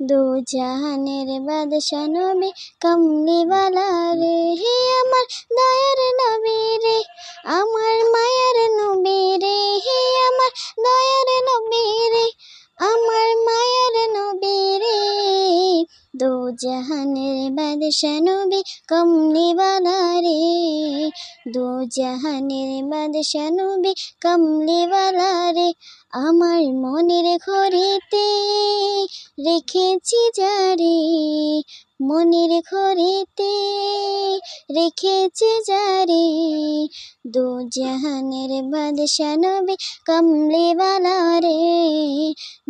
দু জাহানের বাদশা নবী কমলিওয়ালা রে হে আমার দয়ার নবী রে আমার মায়ার নবী রে হে আমার দয়ার নবী রে আমার মায়ার নবী রে দু জাহানের বাদশা নবী কমলিওয়ালা রে দু জাহানের বাদশা নবী কমলিওয়ালা রে আমার মনের ঘরেতে রেখেছি যারে মনের ঘরেতে, রেখেছি যারে দু জাহানের বাদশা নবী কমলিওয়ালা রে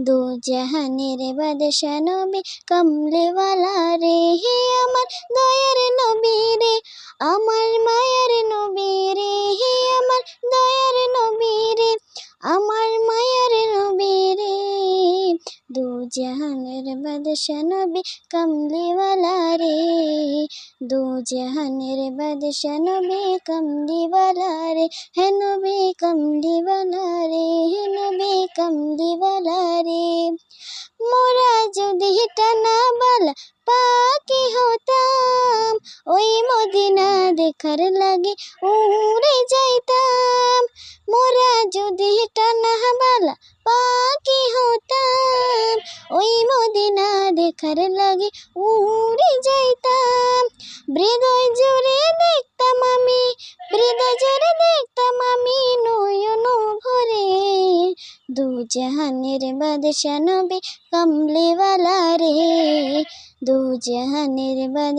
দু জাহানের বাদশা নবী কমলিওয়ালা রে। হে আমার দয়ার নবী জাহানের বাদশা নবী কমলিওয়ালা রে দু জাহানের বাদশা নবী কমলিওয়ালা রে হে নবী কমলিওয়ালা রে হে নবী কমলিওয়ালা রে মোরা যদি টানা বালা পাখি হতাম ওই মদিনা দেখার লাগে উড়ে যাইতাম মোরা যদি টানা বালা পাখি হতাম ওই মদিনা দেখার লাগে উড়ে যাইতাম। হৃদয় জোরে দেখতাম আমি, হৃদয় জোরে দেখতাম আমি নয়ন ভরে। দু জাহানের বাদশা নবী কমলেওয়ালা রে, দু জাহানের বাদ